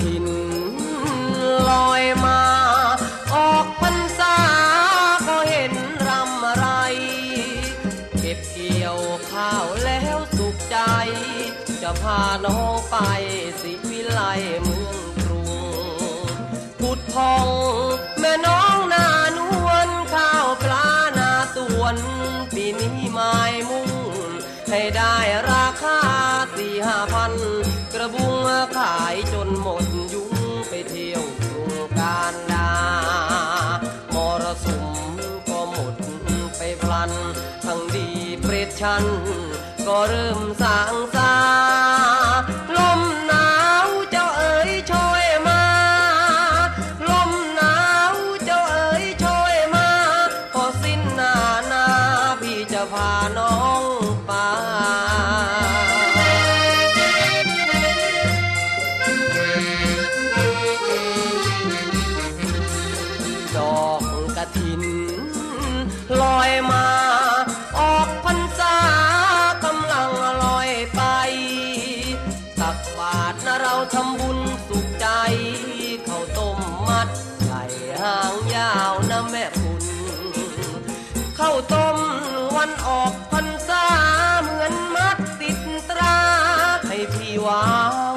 ถินลอยมา ออกพรรษาก็เห็นรำไร เก็บเกี่ยวข้าวแล้วสุขใจ จะพาน้องไปสิวิไลเมืองกรุงพุดพองแม่น้องนานวนข้าวปลานาตวนปีนี้ไม้มุ่ง ให้ได้ราคาสี่ห้าพันกระบุงายจนหมดยุงไปเที่ยวกรุงการดามรสุมก็หมดไปพลัน ทั้งดีเปรตชัน ก็เริ่มสางซาลมหนาวเจ้าเอ๋ยช่วยมา ลมหนาวเจ้าเอ๋ยช่วยมา พอสิ้นหน้าหนาพี่จะพาน้อง ถินลอยมาออกพรรษากำลังลอยไป ตักบาทนะเราทำบุญสุขใจข้าวต้มมัดใหญ่หางยาวนะแม่คุณข้าวต้มวันออกพรรษาเหมือนมัดติดตราให้พี่วาว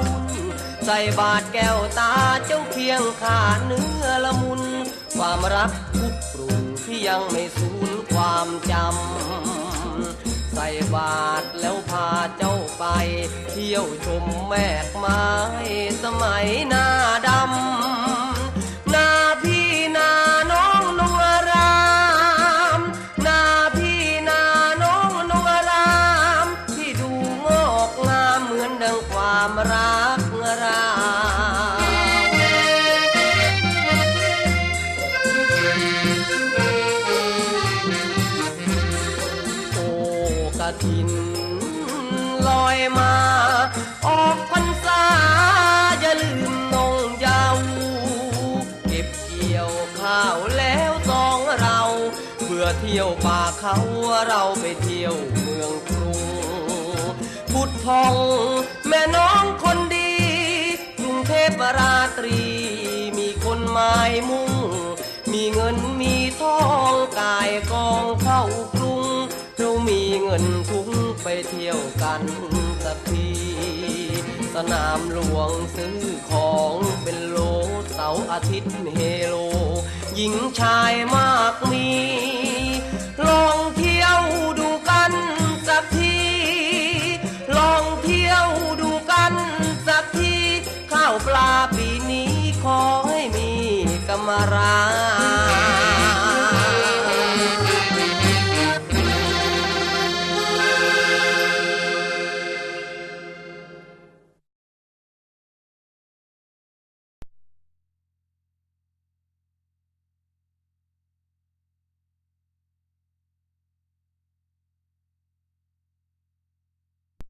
ใส่บาทแก้วตาเจ้าเคียงขาเนื้อละมุน ความรักทุกปรุงที่ยังไม่สูญความจำ ใส่บาทแล้วพาเจ้าไป เที่ยวชมแมกไม้สมัยนั้น ถินลอยมา ออกพรรษาอย่าลืมนงยาวเก็บเกี่ยวข้าวแล้วสองเราเพื่อเที่ยวป่าเขาเราไปเที่ยวเมืองกรุงพุดพองแม่น้องคนดีกรุงเทพราตรี มีคนหมายมุ่ง มีเงินมีทองกายกองเข้า เรามีเงินทุงไปเที่ยวกันสักทีสนามหลวงซื้อของเป็นโลเสาร์อาทิตย์เฮโล หญิงชายมากมี ลองเที่ยวดูกันสักที ลองเที่ยวดูกันสักที ข้าวปลาปีนี้ขอให้มีกำไร